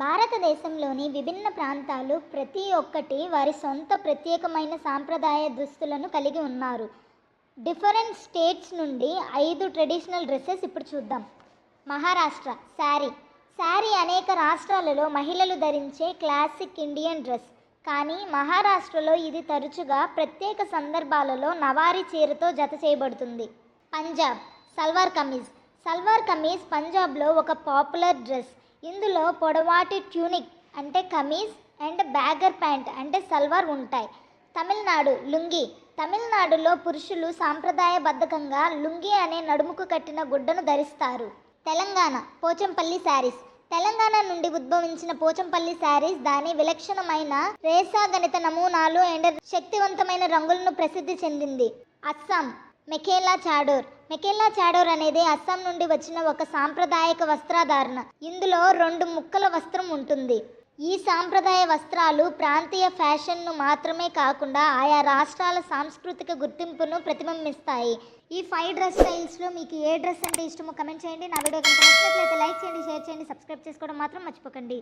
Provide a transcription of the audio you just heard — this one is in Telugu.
భారతదేశంలోని విభిన్న ప్రాంతాలు ప్రతి ఒక్కటి వారి సొంత ప్రత్యేకమైన సాంప్రదాయ దుస్తులను కలిగి ఉన్నారు. డిఫరెంట్ స్టేట్స్ నుండి ఐదు ట్రెడిషనల్ డ్రెస్సెస్ ఇప్పుడు చూద్దాం. మహారాష్ట్ర శారీ. శారీ అనేక రాష్ట్రాలలో మహిళలు ధరించే క్లాసిక్ ఇండియన్ డ్రెస్. కానీ మహారాష్ట్రలో ఇది తరచుగా ప్రత్యేక సందర్భాలలో నవారీ చీరతో జత చేయబడుతుంది. పంజాబ్ సల్వార్ కమీజ్. సల్వార్ కమీజ్ పంజాబ్లో ఒక పాపులర్ డ్రెస్. ఇందులో పొడవాటి ట్యూనిక్ అంటే కమీజ్ అండ్ బ్యాగర్ ప్యాంట్ అంటే సల్వార్ ఉంటాయి. తమిళనాడు లుంగి. తమిళనాడులో పురుషులు సాంప్రదాయబద్ధకంగా లుంగి అనే నడుముకు కట్టిన గుడ్డను ధరిస్తారు. తెలంగాణ పోచంపల్లి శారీస్. తెలంగాణ నుండి ఉద్భవించిన పోచంపల్లి శారీస్ దాని విలక్షణమైన రేసా గణిత నమూనాలు అండ్ శక్తివంతమైన రంగులను ప్రసిద్ధి చెందింది. అస్సాం మెకేలా చాడోర్. మెకేలా చాడోర్ అనేది అస్సాం నుండి వచ్చిన ఒక సాంప్రదాయక వస్త్రధారణ. ఇందులో రెండు ముక్కల వస్త్రం ఉంటుంది. ఈ సాంప్రదాయ వస్త్రాలు ప్రాంతీయ ఫ్యాషన్ను మాత్రమే కాకుండా ఆయా రాష్ట్రాల సాంస్కృతిక గుర్తింపును ప్రతిబింబిస్తాయి. ఈ ఫైవ్ డ్రెస్ స్టైల్స్లో మీకు ఏ డ్రెస్ అంటే ఇష్టమో కమెంట్ చేయండి. నా వీడియో కనుక నచ్చినట్లయితే లైక్ చేయండి షేర్ చేయండి సబ్స్క్రైబ్ చేసుకోవడం మాత్రం మర్చిపోకండి.